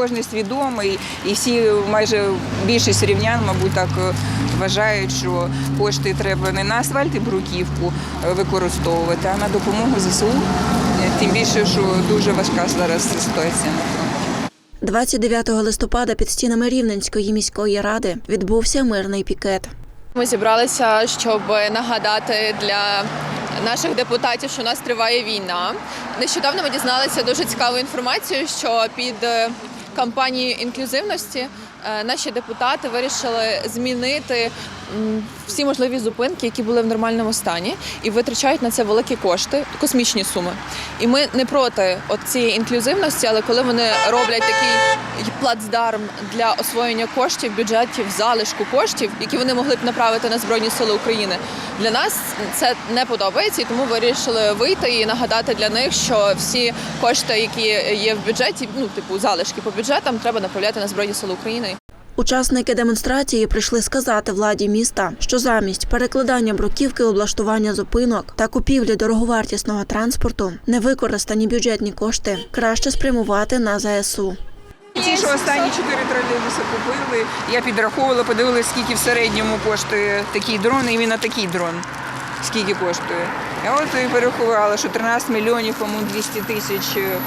кожен свідомий, і всі майже більшість рівнян, мабуть, так е, вважають, що кошти треба не на асфальт і бруківку е, використовувати, а на допомогу ЗСУ. Е, Тим більше, що дуже важка зараз ситуація. 29 листопада під стінами Рівненської міської ради відбувся мирний пікет. Ми зібралися, щоб нагадати для наших депутатів, що у нас триває війна. Нещодавно ми дізналися дуже цікаву інформацію, що під кампанією інклюзивності наші депутати вирішили змінити всі можливі зупинки, які були в нормальному стані, і витрачають на це великі кошти, космічні суми. І ми не проти от цієї інклюзивності, але коли вони роблять такий плацдарм для освоєння коштів, бюджетів, залишку коштів, які вони могли б направити на Збройні Сили України, для нас це не подобається, і тому вирішили вийти і нагадати для них, що всі кошти, які є в бюджеті, ну типу залишки по бюджетам, треба направляти на Збройні Сили України. Учасники демонстрації прийшли сказати владі міста, що замість перекладання бруківки, облаштування зупинок та купівлі дороговартісного транспорту невикористані бюджетні кошти краще спрямувати на ЗСУ. Ті, що останні чотири тролейбуси купили, я підраховувала, подивилася, скільки в середньому коштує такий дрон, і на такий дрон. Скільки коштує. Я от і перерахувала, що 13 мільйонів, по-моєму, 200 тисяч. е,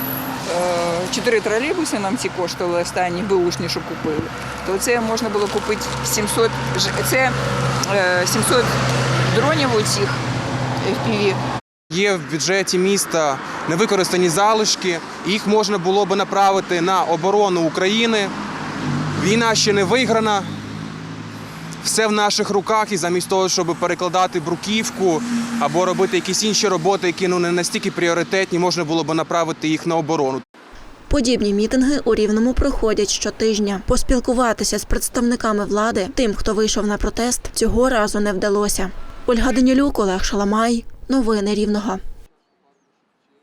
Чотири тролейбуси нам ці коштували останні беушні, що купили. То це можна було купити 700, ж- це е, 700 дронів оцих FPV. Є в бюджеті міста невикористані залишки. Їх можна було би направити на оборону України. Війна ще не виграна. Все в наших руках, і замість того, щоб перекладати бруківку або робити якісь інші роботи, які ну не настільки пріоритетні, можна було б направити їх на оборону. Подібні мітинги у Рівному проходять щотижня. Поспілкуватися з представниками влади, тим, хто вийшов на протест, цього разу не вдалося. Ольга Данілюк, Олег Шаламай. Новини Рівного.